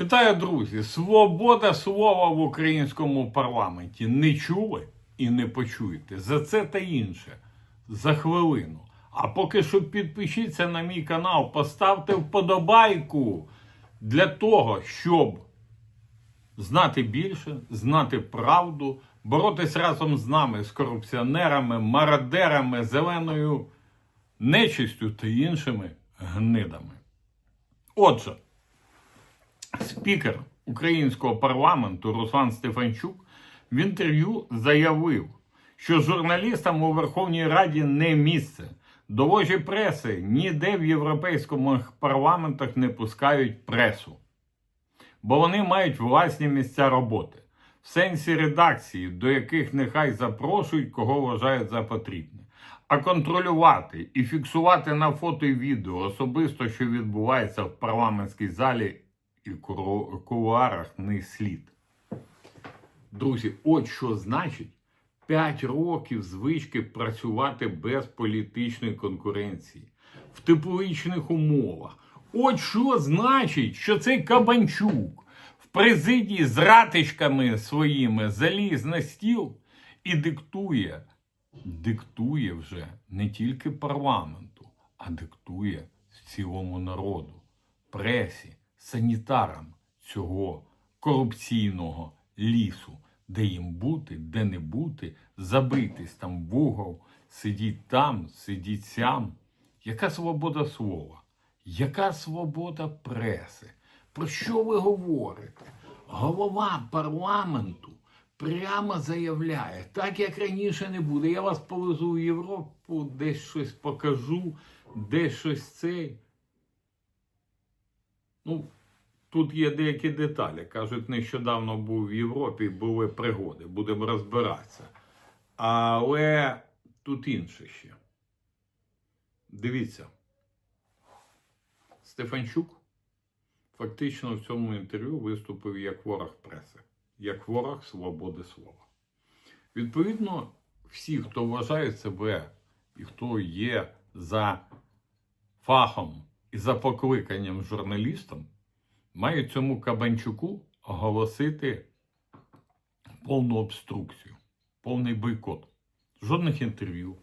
Вітаю, друзі! Свобода слова в українському парламенті. Не чули і не почуєте. За це та інше. За хвилину. А поки що підпишіться на мій канал, поставте вподобайку для того, щоб знати більше, знати правду, боротись разом з нами, з корупціонерами, мародерами, зеленою нечистю та іншими гнидами. Отже. Спікер українського парламенту Руслан Стефанчук в інтерв'ю заявив, що журналістам у Верховній Раді не місце. До ложі преси ніде в європейському парламентах не пускають пресу, бо вони мають власні місця роботи, в сенсі редакції, до яких нехай запрошують, кого вважають за потрібне. А контролювати і фіксувати на фото і відео особисто, що відбувається в парламентській залі і куру- кулуарах не слід. Друзі, от що значить 5 років звички працювати без політичної конкуренції в тепличних умовах. От що значить, що цей Кабанчук в президії з ратичками своїми заліз на стіл і диктує, диктує вже не тільки парламенту, а диктує цілому народу, пресі, санітарам цього корупційного лісу, де їм бути, де не бути, забитись там в угол, сидіть там, сидіть сям. Яка свобода слова? Яка свобода преси? Про що ви говорите? Голова парламенту прямо заявляє, так як раніше не буде. Я вас повезу в Європу, десь щось покажу, десь щось цей. Ну, тут є деякі деталі. Кажуть, нещодавно був в Європі, були пригоди, будемо розбиратися. Але тут інше ще. Дивіться. Стефанчук фактично в цьому інтерв'ю виступив як ворог преси, як ворог свободи слова. Відповідно, всі, хто вважає себе і хто є за фахом і за покликанням журналістом, мають цьому Кабанчуку оголосити повну обструкцію, повний бойкот. Жодних інтерв'ю,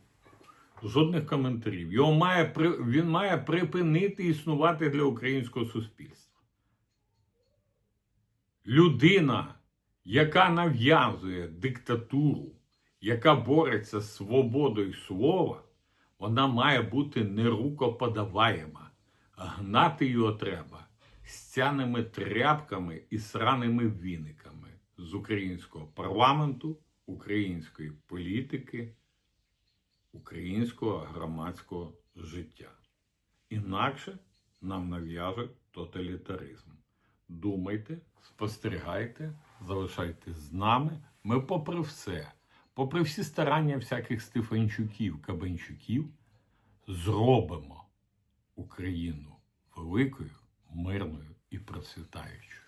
жодних коментарів. Його має, він має припинити існувати для українського суспільства. Людина, яка нав'язує диктатуру, яка бореться з свободою слова, вона має бути нерукоподаваєма. Гнати його треба стяними тряпками і сраними віниками з українського парламенту, української політики, українського громадського життя. Інакше нам нав'яжуть тоталітаризм. Думайте, спостерігайте, залишайтесь з нами. Ми, попри все, попри всі старання всяких Стефанчуків, Кабанчуків, зробимо Україну великою, мирною і процвітаючою.